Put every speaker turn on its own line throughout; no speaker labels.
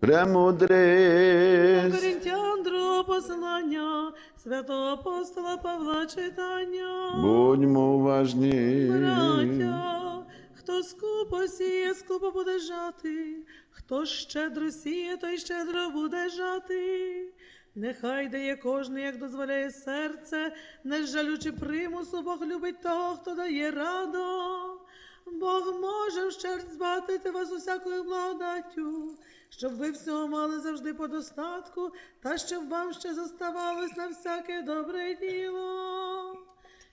Премудрість.
Коринтян другого послання, святого апостола Павла читання.
Будьмо уважні.
Браття, хто скупо сіє, скупо буде жати, хто щедро сіє, той щедро буде жати. Нехай дає кожний, як дозволяє серце, не жалючи примусу, Бог любить того, хто дає радо. Бог може вщерть збагатити вас усякою благодаттю, щоб ви всього мали завжди по достатку, та щоб вам ще заставалось на всяке добре діло.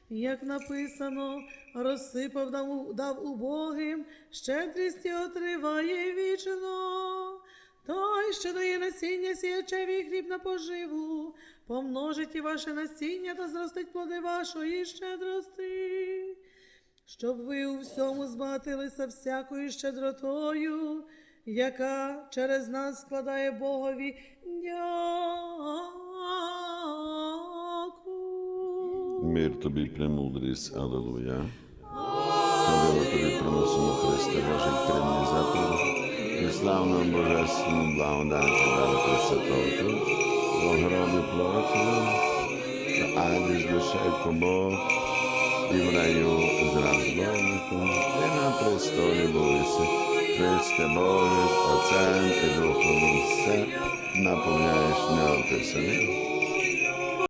Як написано, розсипав дав, убогим, щедрість його триває вічно. Той, що дає насіння сіячеві хліб на поживу, помножить і ваше насіння та зростить плоди вашої щедрости, щоб ви у всьому збагатилися всякою щедротою, яка через нас складає Богові дяку.
Мир тобі, премудрість. Аллилуйя. Слава тобі приносимо Христе Божий триниzator і славно божественну благодаті дали Пресвятого. Богороди плоті, адиш душевко Бог, і в раю з розбойником, і на престолі бойся. Христе Боже, Отцем і Духом все наповняєш неописаним.